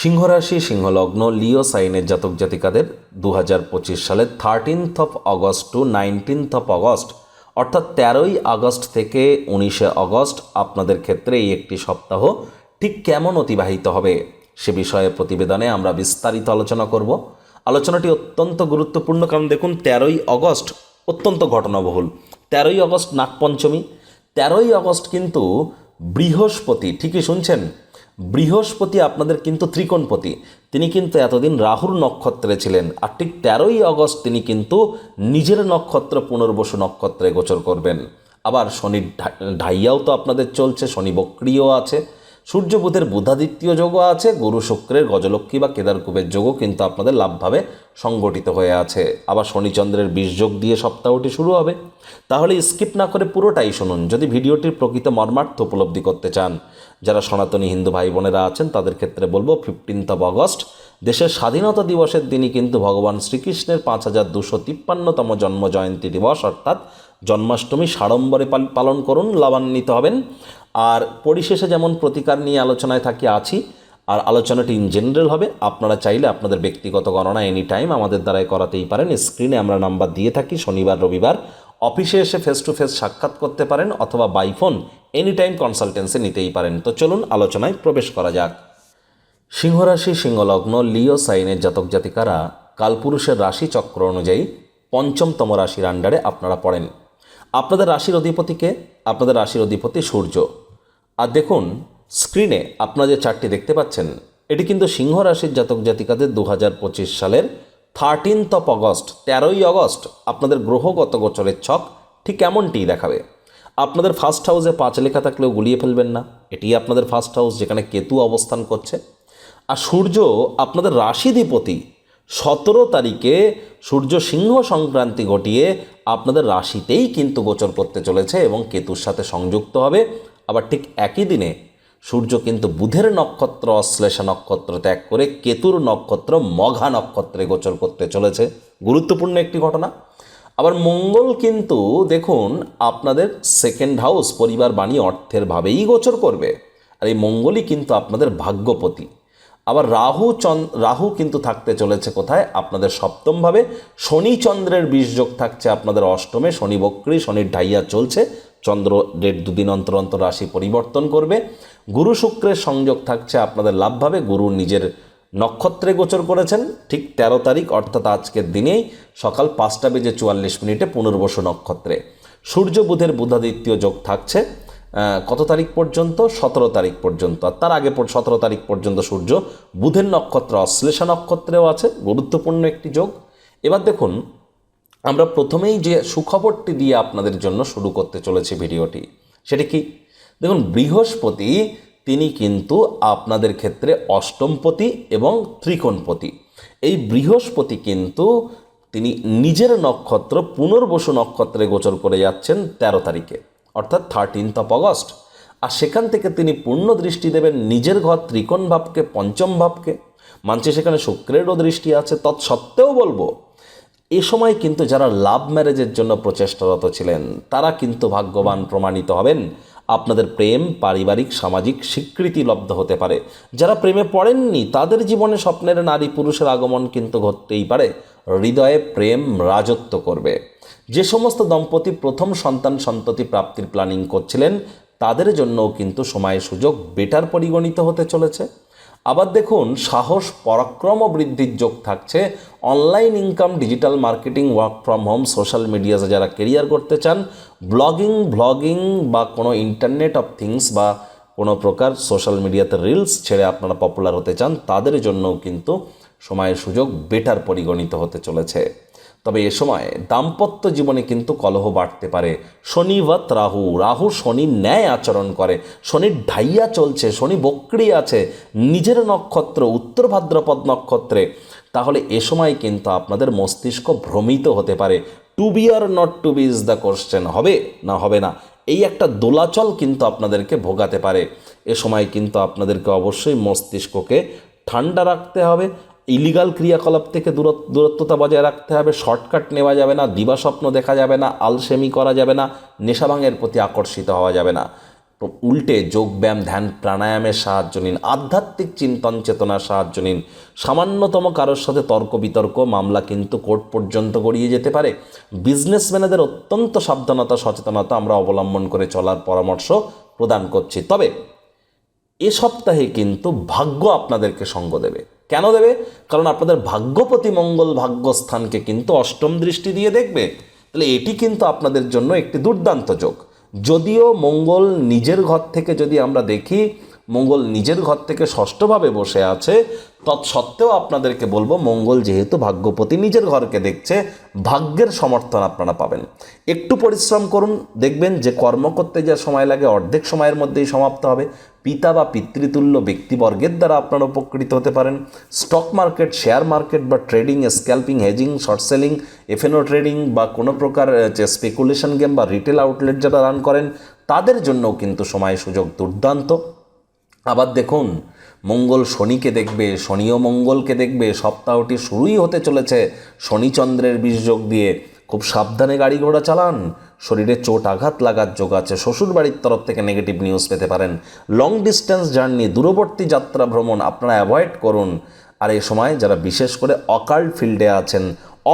সিংহরাশি, সিংহলগ্ন, লিও সাইনের জাতক জাতিকাদের দু হাজার পঁচিশ সালের thirteenth of August to nineteenth of August অর্থাৎ তেরোই আগস্ট থেকে উনিশে আগস্ট আপনাদের ক্ষেত্রে এই একটি সপ্তাহ ঠিক কেমন অতিবাহিত হবে সে বিষয়ে প্রতিবেদনে আমরা বিস্তারিত আলোচনা করব। আলোচনাটি অত্যন্ত গুরুত্বপূর্ণ কারণ দেখুন, তেরোই আগস্ট অত্যন্ত ঘটনাবহুল। তেরোই অগস্ট নাগপঞ্চমী, তেরোই আগস্ট কিন্তু বৃহস্পতি, ঠিকই শুনছেন? বৃহস্পতি আপনাদের কিন্তু ত্রিকোণপতি। তিনি কিন্তু এতদিন রাহুর নক্ষত্রে ছিলেন আর ঠিক তেরোই অগস্ট তিনি কিন্তু নিজের নক্ষত্র পুনর্বসু নক্ষত্রে গোচর করবেন। আবার শনির ঢাইয়াও তো আপনাদের চলছে, শনি বক্রিয় আছে। সূর্য বুধের বুধাদিত্য যোগও আছে, গুরু শুক্রের গজলক্ষ্মী বা কেদারকুবের যোগও কিন্তু আপনাদের লাভভাবে সংগঠিত হয়ে আছে। আবার শনিচন্দ্রের যোগ দিয়ে সপ্তাহটি শুরু হবে। তাহলে স্কিপ না করে পুরোটাই শুনুন, যদি ভিডিওটির প্রকৃত মর্মার্থ উপলব্ধি করতে চান। যারা সনাতনী হিন্দু ভাই বোনেরা আছেন, তাদের ক্ষেত্রে বলব ফিফটিন্থ অফ আগস্ট দেশের স্বাধীনতা দিবসের দিনই কিন্তু ভগবান শ্রীকৃষ্ণের পাঁচ হাজার দুশো তিপ্পান্নতম জন্ম জয়ন্তী দিবস, অর্থাৎ জন্মাষ্টমী সাড়ম্বরে পাল- পালন করুন, লাভান্বিত হবেন। আর পরিশেষে যেমন প্রতিকার নিয়ে আলোচনায় থাকি, আছি। আর আলোচনাটি ইন জেনারেল হবে। আপনারা চাইলে আপনাদের ব্যক্তিগত গণনা এনি টাইম আমাদের দ্বারাই করাতেই পারেন। স্ক্রিনে আমরা নাম্বার দিয়ে থাকি, শনিবার, রবিবার। অফিসে এসে ফেস টু ফেস সাক্ষাৎ করতে পারেন অথবা by phone any time consultancy নিতেই পারেন। তো চলুন আলোচনায় প্রবেশ করা যাক। সিংহরাশি, সিংহলগ্ন, লিও, সাইনের জাতক জাতিকারা কালপুরুষের রাশি চক্র অনুযায়ী পঞ্চমতম রাশির আন্ডারে আপনারা পড়েন। আপনাদের রাশির অধিপতিকে আপনাদের রাশির অধিপতি সূর্য। আর দেখুন, স্ক্রিনে আপনারা যে চারটি দেখতে পাচ্ছেন, এটি কিন্তু সিংহ রাশির জাতক জাতিকাদের দু হাজার পঁচিশ সালের থার্টিনথ অফ অগস্ট তেরোই অগস্ট আপনাদের গ্রহগত গোচরের ছক ঠিক এমনটিই দেখাবে। আপনাদের ফার্স্ট হাউসে পাঁচ লেখা থাকলেও গুলিয়ে ফেলবেন না এটি আপনাদের ফার্স্ট হাউস যেখানে কেতু অবস্থান করছে। আর সূর্য আপনাদের রাশিধিপতি, সতেরো তারিখে সূর্য সিংহ সংক্রান্তি ঘটিয়ে আপনাদের রাশিতেই কিন্তু গোচর করতে চলেছে এবং কেতুর সাথে সংযুক্ত হবে। আবার ঠিক একই দিনে সূর্য কিন্তু বুধের নক্ষত্র, অশ্লেষা নক্ষত্র ত্যাগ করে কেতুর নক্ষত্র, মঘা নক্ষত্রে গোচর করতে চলেছে। গুরুত্বপূর্ণ একটি ঘটনা। আবার মঙ্গল কিন্তু দেখুন, আপনাদের সেকেন্ড হাউস পরিবার, বাণী অর্থের ভাবেই গোচর করবে। আর এই মঙ্গলই কিন্তু আপনাদের ভাগ্যপতি। আবার রাহু চন, রাহু কিন্তু থাকতে চলেছে কোথায়? আপনাদের সপ্তমভাবে শনি চন্দ্রের বীজযোগ থাকছে আপনাদের অষ্টমে, শনি বক্রী শনির ঢাইয়া চলছে। চন্দ্র দেড় দুদিন অন্তর অন্তর রাশি পরিবর্তন করবে। গুরু শুক্রের সংযোগ থাকছে আপনাদের লাভভাবে। গুরু নিজের নক্ষত্রে গোচর করেছেন। ঠিক তেরো তারিখ, অর্থাৎ আজকের দিনেই সকাল পাঁচটা বেজে চুয়াল্লিশ মিনিটে পুনর্বসু নক্ষত্রে। সূর্য, বুধের বুধাদিত্য যোগ থাকছে কত তারিখ পর্যন্ত? সতেরো তারিখ পর্যন্ত। আর তার আগে সতেরো তারিখ পর্যন্ত সূর্য, বুধের নক্ষত্র অশ্লেষা নক্ষত্রেও আছে। গুরুত্বপূর্ণ একটি যোগ। এবার দেখুন আমরা প্রথমেই যে সুখবরটি দিয়ে আপনাদের জন্য শুরু করতে চলেছি ভিডিওটি, সেটি কি? দেখুন, বৃহস্পতি, তিনি কিন্তু আপনাদের ক্ষেত্রে অষ্টমপতি এবং ত্রিকোণপতি। এই বৃহস্পতি কিন্তু তিনি নিজের নক্ষত্র, পুনর্বসু নক্ষত্রে গোচর করে যাচ্ছেন তেরো তারিখে, অর্থাৎ থার্টিনথ অফ অগস্ট আর সেখান থেকে তিনি পূর্ণ দৃষ্টি দেবেন নিজের ঘর ত্রিকোণ ভাবকে, পঞ্চম ভাবকে। মানছে সেখানে শুক্রেরও দৃষ্টি আছে। তৎসত্ত্বেও বলব এ সময় কিন্তু যারা লাভ ম্যারেজের জন্য প্রচেষ্টারত ছিলেন, তারা কিন্তু ভাগ্যবান প্রমাণিত হবেন। আপনাদের প্রেম, পারিবারিক, সামাজিক স্বীকৃতি লব্ধ হতে পারে। যারা প্রেমে পড়েননি, তাদের জীবনে স্বপ্নের নারী পুরুষের আগমন কিন্তু ঘটতেই পারে। হৃদয়ে প্রেম রাজত্ব করবে। যে সমস্ত দম্পতি প্রথম সন্তান সন্ততি প্রাপ্তির প্ল্যানিং করছিলেন, তাদের জন্যও কিন্তু সময় সুযোগ বেটার পরিগণিত হতে চলেছে। আবার দেখুন, সাহস, পরাক্রম বৃদ্ধির যোগ থাকছে online income, digital marketing, work from home, social মিডিয়াতে যারা কেরিয়ার করতে চান, ব্লগিং, ভ্লগিং বা কোনো ইন্টারনেট অফ থিংস বা কোনো প্রকার সোশ্যাল মিডিয়াতে রিলস ছেড়ে আপনারা পপুলার হতে চান, তাদের জন্যও কিন্তু সময়ের সুযোগ বেটার পরিগণিত হতে চলেছে। তবে এ সময় দাম্পত্য জীবনে কিন্তু কলহ বাড়তে পারে। শনি শনিবত রাহু রাহু শনির ন্যায় আচরণ করে, শনির ঢাইয়া চলছে, শনি বক্রি আছে, নিজের নক্ষত্র, উত্তর ভাদ্রপদ নক্ষত্রে। তাহলে এ সময় কিন্তু আপনাদের মস্তিষ্ক ভ্রমিত হতে পারে। To be or not to be is the question হবে না হবে না। এই একটা দোলাচল কিন্তু আপনাদেরকে ভোগাতে পারে। এ সময় কিন্তু আপনাদেরকে অবশ্যই মস্তিষ্ককে ঠান্ডা রাখতে হবে। ইলিগাল ক্রিয়াকলাপ থেকে দূরত দূরত্বতা বজায় রাখতে হবে, শর্টকাট নেওয়া যাবে না দিবাস্বপ্ন দেখা যাবে না, আলসেমি করা যাবে না নেশাভাঙের প্রতি আকর্ষিত হওয়া যাবে না। উল্টে যোগব্যায়াম ধ্যান, প্রাণায়ামের সাহায্য নিন, আধ্যাত্মিক চিন্তন চেতনার সাহায্য নিন। সামান্যতম কারোর সাথে তর্ক বিতর্ক, মামলা কিন্তু কোর্ট পর্যন্ত গড়িয়ে যেতে পারে। বিজনেসম্যানেদের অত্যন্ত সাবধানতা, সচেতনতা আমরা অবলম্বন করে চলার পরামর্শ প্রদান করছি। তবে এ সপ্তাহে কিন্তু ভাগ্য আপনাদেরকে সঙ্গ দেবে। কেন দেবে? কারণ আপনাদের ভাগ্যপতি মঙ্গল ভাগ্যস্থানকে কিন্তু অষ্টম দৃষ্টি দিয়ে দেখবে। তাহলে এটি কিন্তু আপনাদের জন্য একটি দুর্দান্ত যোগ। যদিও মঙ্গল নিজের ঘর থেকে যদি আমরা দেখি মঙ্গল নিজের ঘর থেকে ষষ্ঠভাবে বসে আছে। তৎসত্ত্বেও আপনাদেরকে বলব, মঙ্গল যেহেতু ভাগ্যপতি নিজের ঘরকে দেখছে, ভাগ্যের সমর্থন আপনারা পাবেন। একটু পরিশ্রম করুন, দেখবেন যে কর্ম করতে যা সময় লাগে, অর্ধেক সময়ের মধ্যেই সমাপ্ত হবে। পিতা বা পিতৃতুল্য ব্যক্তিবর্গের দ্বারা আপনারা উপকৃত হতে পারেন। স্টক মার্কেট, শেয়ার মার্কেট বা trading, scalping, hedging, short selling, FNO trading বা কোনো প্রকার যে স্পেকুলেশন গেম বা রিটেল আউটলেট যারা রান করেন, তাদের জন্যও কিন্তু সময় সুযোগ দুর্দান্ত। আবার দেখুন, মঙ্গল শনিকে দেখবে, শনিও মঙ্গলকে দেখবে, সপ্তাহটি শুরুই হতে চলেছে। শনিচন্দ্রের বীজযোগ দিয়ে খুব সাবধানে গাড়ি ঘোড়া চালান। শরীরে চোট আঘাত লাগার যোগ আছে। শ্বশুর বাড়ির তরফ থেকে নেগেটিভ নিউজ পেতে পারেন। লং ডিস্টেন্স জার্নি দূরবর্তী যাত্রা ভ্রমণ আপনারা অ্যাভয়েড করুন। আর এই সময় যারা বিশেষ করে অকাল্ট ফিল্ডে আছেন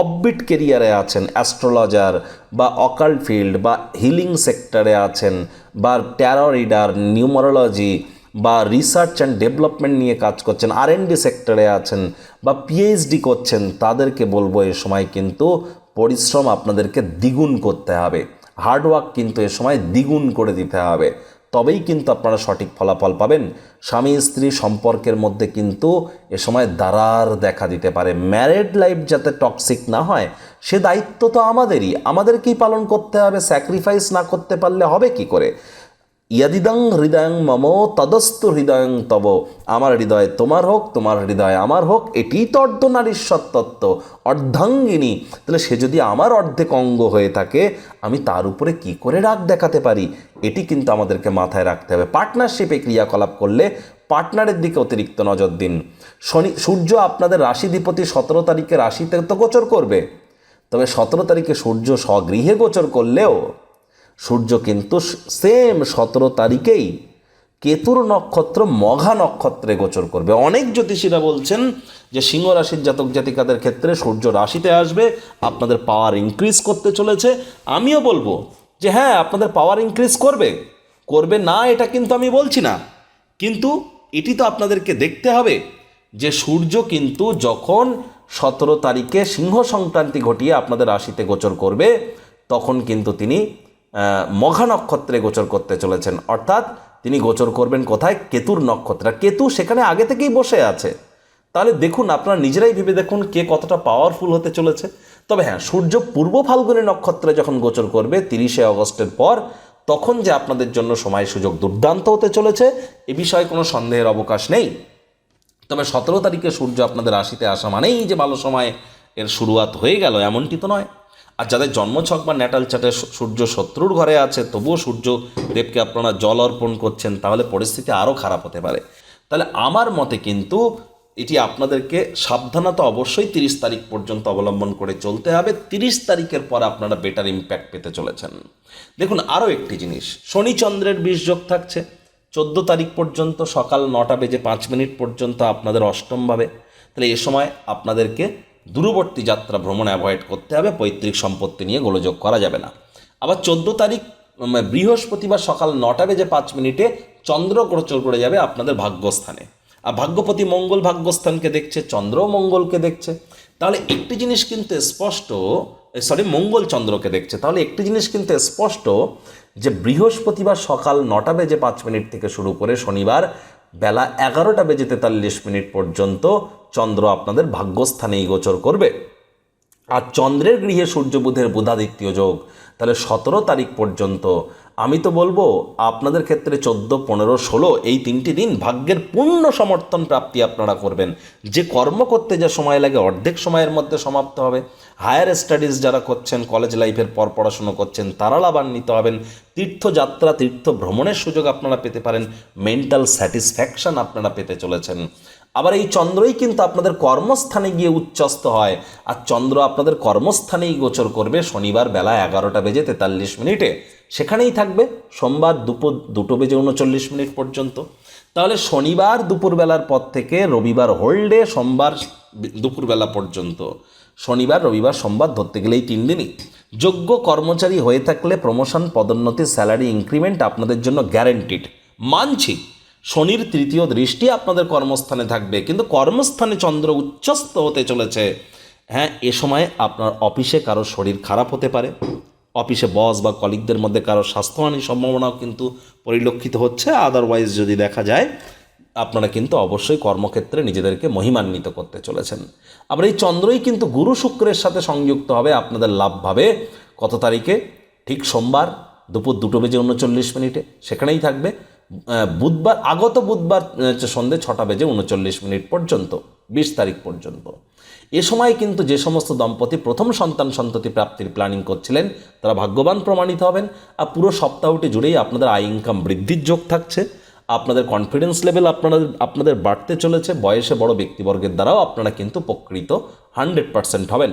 অফবিট কেরিয়ারে আছেন অ্যাস্ট্রোলজার বা অকাল্ট ফিল্ড বা হিলিং সেক্টরে আছেন, বা ট্যারো রিডার নিউমারোলজি বা রিসার্চ অ্যান্ড ডেভেলপমেন্ট নিয়ে কাজ করছেন আর এন ডি সেক্টরে আছেন বা পিএইচডি করছেন, তাদেরকে বলব এ সময় কিন্তু পরিশ্রম আপনাদেরকে দ্বিগুণ করতে হবে। হার্ডওয়ার্ক কিন্তু এ সময় দ্বিগুণ করে দিতে হবে। তবেই কিন্তু আপনারা সঠিক ফলাফল পাবেন। স্বামী স্ত্রী সম্পর্কের মধ্যে কিন্তু এ সময় দারার দেখা দিতে পারে। ম্যারেড লাইফ যাতে টক্সিক না হয়, সে দায়িত্ব তো আমাদেরই। আমাদেরকেই পালন করতে হবে স্যাক্রিফাইস না করতে পারলে হবে কি করে? ইয়াদিদং হৃদয়ং মম তদস্তু হৃদয়ং তব। আমার হৃদয় তোমার হোক, তোমার হৃদয় আমার হোক এটিই তো অর্ধনারীশ্বর তত্ত্ব অর্ধাঙ্গিনী। তাহলে সে যদি আমার অর্ধেক অঙ্গ হয়ে থাকে, আমি তার উপরে কি করে রাগ দেখাতে পারি? এটি কিন্তু আমাদেরকে মাথায় রাখতে হবে। পার্টনারশিপে ক্রিয়াকলাপ করলে পার্টনারের দিকে অতিরিক্ত নজর দিন। শনি, সূর্য আপনাদের রাশিধিপতি সতেরো তারিখে রাশিতে তো গোচর করবে। তবে সতেরো তারিখে সূর্য স্বগৃহে গোচর করলেও সূর্য কিন্তু সেম সতেরো তারিখেই কেতুর নক্ষত্র মঘা নক্ষত্রে গোচর করবে। অনেক জ্যোতিষীরা বলছেন যে সিংহ রাশির জাতক জাতিকাদের ক্ষেত্রে সূর্য রাশিতে আসবে, আপনাদের পাওয়ার ইনক্রিজ করতে চলেছে। আমিও বলব যে হ্যাঁ আপনাদের পাওয়ার ইনক্রিজ করবে। করবে না, এটা কিন্তু আমি বলছি না। কিন্তু এটি তো আপনাদেরকে দেখতে হবে যে সূর্য কিন্তু যখন সতেরো তারিখে সিংহ সংক্রান্তি ঘটিয়ে আপনাদের রাশিতে গোচর করবে, তখন কিন্তু তিনি মঘা নক্ষত্রে গোচর করতে চলেছেন। অর্থাৎ তিনি গোচর করবেন কোথায়? কেতুর নক্ষত্রে। কেতু সেখানে আগে থেকেই বসে আছে। তাহলে দেখুন, আপনারা নিজেরাই ভেবে দেখুন কে কতটা পাওয়ারফুল হতে চলেছে। তবে হ্যাঁ সূর্য পূর্ব ফাল্গুনী নক্ষত্রে যখন গোচর করবে, তিরিশে অগস্টের পর, তখন যে আপনাদের জন্য সময় সুযোগ দুর্দান্ত হতে চলেছে, এ বিষয়ে কোনো সন্দেহের অবকাশ নেই। তবে সতেরো তারিখে সূর্য আপনাদের রাশিতে আসা মানেই যে ভালো সময় এর শুরুয়াত হয়ে গেল, এমনটি তো নয়। আর যাদের জন্মছক বা ন্যাটাল চাটে সূর্য শত্রুর ঘরে আছে, তবুও সূর্য দেবকে আপনারা জল অর্পণ করছেন, তাহলে পরিস্থিতি আরও খারাপ হতে পারে। তাহলে আমার মতে কিন্তু এটি আপনাদেরকে সাবধানতা অবশ্যই তিরিশ তারিখ পর্যন্ত অবলম্বন করে চলতে হবে। তিরিশ তারিখের পর আপনারা বেটার ইম্প্যাক্ট পেতে চলেছেন। দেখুন, আরও একটি জিনিস শনি চন্দ্রের বিষ যোগ থাকছে। চোদ্দ তারিখ পর্যন্ত সকাল নটা বেজে পাঁচ মিনিট পর্যন্ত আপনাদের অষ্টমভাবে তাহলে এ সময় আপনাদেরকে দূরবর্তী যাত্রা ভ্রমণ অ্যাভয়েড করতে হবে, পৈতৃক সম্পত্তি নিয়ে গোলযোগ করা যাবে না। আবার চোদ্দ তারিখ বৃহস্পতিবার সকাল নটা বেজে পাঁচ মিনিটে চন্দ্র গোচর করে যাবে আপনাদের ভাগ্যস্থানে। আর ভাগ্যপতি মঙ্গল ভাগ্যস্থানকে দেখছে, চন্দ্রও মঙ্গলকে দেখছে। তাহলে একটি জিনিস কিন্তু স্পষ্ট সরি মঙ্গল চন্দ্রকে দেখছে। তাহলে একটি জিনিস কিন্তু স্পষ্ট যে বৃহস্পতিবার সকাল নটা বেজে পাঁচ মিনিট থেকে শুরু করে শনিবার বেলা এগারোটা বেজে তেতাল্লিশ মিনিট পর্যন্ত চন্দ্র আপনাদের ভাগ্যস্থানেই গোচর করবে। আর চন্দ্রের গৃহে সূর্য বুধের বুধাদিত্য যোগ, তাহলে সতেরো তারিখ পর্যন্ত আমি তো বলব, আপনাদের ক্ষেত্রে চোদ্দ, পনেরো, ষোলো এই তিনটি দিন ভাগ্যের পূর্ণ সমর্থন প্রাপ্তি আপনারা করবেন। যে কর্ম করতে যা সময় লাগে, অর্ধেক সময়ের মধ্যে সমাপ্ত হবে। হায়ার স্টাডিজ যারা করছেন কলেজ লাইফের পর পড়াশুনো করছেন, তারা লাভান্বিত হবেন। তীর্থযাত্রা তীর্থ ভ্রমণের সুযোগ আপনারা পেতে পারেন। মেন্টাল স্যাটিসফ্যাকশন আপনারা পেতে চলেছেন। আবার এই চন্দ্রই কিন্তু আপনাদের কর্মস্থানে গিয়ে উচ্চস্ত হয়। আর চন্দ্র আপনাদের কর্মস্থানেই গোচর করবে শনিবার বেলা এগারোটা বেজে তেতাল্লিশ মিনিটে। সেখানেই থাকবে সোমবার দুপুর দুটো বেজে উনচল্লিশ মিনিট পর্যন্ত। তাহলে শনিবার দুপুরবেলার পর থেকে রবিবার হোল্ডে সোমবার দুপুরবেলা পর্যন্ত। শনিবার, রবিবার, সোমবার ধরতে গেলেই তিন দিনই। যোগ্য কর্মচারী হয়ে থাকলে প্রমোশন পদোন্নতি স্যালারি ইনক্রিমেন্ট আপনাদের জন্য গ্যারেন্টিড মানছি। শনির তৃতীয় দৃষ্টি আপনাদের কর্মস্থানে থাকবে। কিন্তু কর্মস্থানে চন্দ্র উচ্চস্থ হতে চলেছে। হ্যাঁ এ সময় আপনার অফিসে কারও শরীর খারাপ হতে পারে। অফিসে বস বা কলিগদের মধ্যে কারও স্বাস্থ্যহানির সম্ভাবনাও কিন্তু পরিলক্ষিত হচ্ছে। আদারওয়াইজ যদি দেখা যায়, আপনারা কিন্তু অবশ্যই কর্মক্ষেত্রে নিজেদেরকে মহিমান্বিত করতে চলেছেন। আবার এই চন্দ্রই কিন্তু গুরু শুক্রের সাথে সংযুক্ত হবে আপনাদের লাভভাবে কত তারিখে? ঠিক সোমবার, দুপুর দুটো বেজে উনচল্লিশ মিনিটে। সেখানেই থাকবে। বুধবার, আগত বুধবার সন্ধ্যে ছটা বেজে উনচল্লিশ মিনিট পর্যন্ত, বিশ তারিখ পর্যন্ত। এ সময় কিন্তু যে সমস্ত দম্পতি প্রথম সন্তান সন্ততি প্রাপ্তির প্ল্যানিং করছিলেন, তারা ভাগ্যবান প্রমাণিত হবেন। আর পুরো সপ্তাহটি জুড়েই আপনাদের আয় ইনকাম বৃদ্ধির যোগ থাকছে। আপনাদের কনফিডেন্স লেভেল আপনাদের আপনাদের বাড়তে চলেছে। বয়সে বড় ব্যক্তিবর্গের দ্বারাও আপনারা কিন্তু উপকৃত হান্ড্রেড পার্সেন্ট হবেন।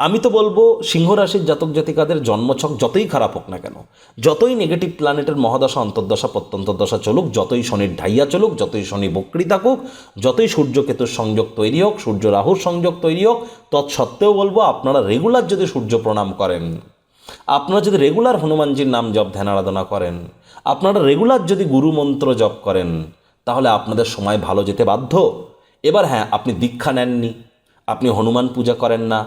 আমি তো বলব সিংহ রাশির জাতক জাতিকাদের জন্মছক যতই খারাপ হোক না কেন, যতই নেগেটিভ প্ল্যানেটের মহাদশা, অন্তর্দশা, প্রত্যন্তদশা চলুক, যতই শনির ঢাইয়া চলুক, যতই শনি বক্রি থাকুক, যতই সূর্যকেতুর সংযোগ তৈরি হোক, সূর্য রাহুর সংযোগ তৈরি হোক, তৎসত্ত্বেও বলব আপনারা রেগুলার যদি সূর্য প্রণাম করেন, আপনারা যদি রেগুলার হনুমানজির নাম জপ, ধ্যান আরাধনা করেন, আপনারা রেগুলার যদি গুরু মন্ত্র জপ করেন, তাহলে আপনাদের সময় ভালো যেতে বাধ্য। এবার হ্যাঁ আপনি দীক্ষা নেননি, আপনি হনুমান পূজা করেন না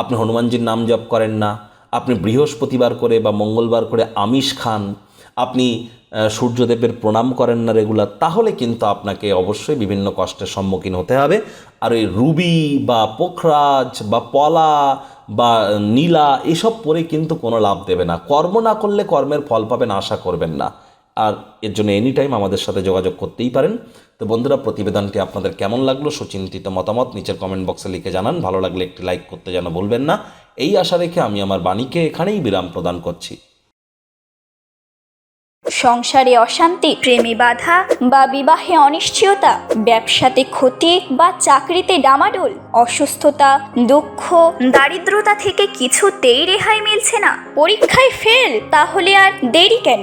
আপনি হনুমানজির নাম জপ করেন না, আপনি বৃহস্পতিবার করে বা মঙ্গলবার করে আমিষ খান, আপনি সূর্যদেবের প্রণাম করেন না রেগুলার, তাহলে কিন্তু আপনাকে অবশ্যই বিভিন্ন কষ্টের সম্মুখীন হতে হবে। আর ওই রুবি বা পোখরাজ বা পলা বা নীলা, এসব পরে কিন্তু কোনো লাভ দেবে না। কর্ম না করলে কর্মের ফল পাবেন, আশা করবেন না। আর এর জন্য এনি টাইম আমাদের সাথে যোগাযোগ করতেই পারেন। তো বন্ধুরা, প্রতিবেদনটি আপনাদের কেমন লাগল সুচিন্তিত মতামত নিচের কমেন্ট বক্সে লিখে জানান। ভালো লাগলে একটি লাইক করতে যেন বলবেন না। এই আশা রেখে আমি আমার বাণীকে এখানেই বিরাম প্রদান করছি। সংসারে অশান্তি, প্রেমে বাধা বা বিবাহে অনিশ্চয়তা, ব্যবসাতে ক্ষতি বা চাকরিতে ডামাডোল, অসুস্থতা, দুঃখ, দারিদ্রতা থেকে কিছুতেই রেহাই মিলছে না। পরীক্ষায় ফেল তাহলে আর দেরি কেন?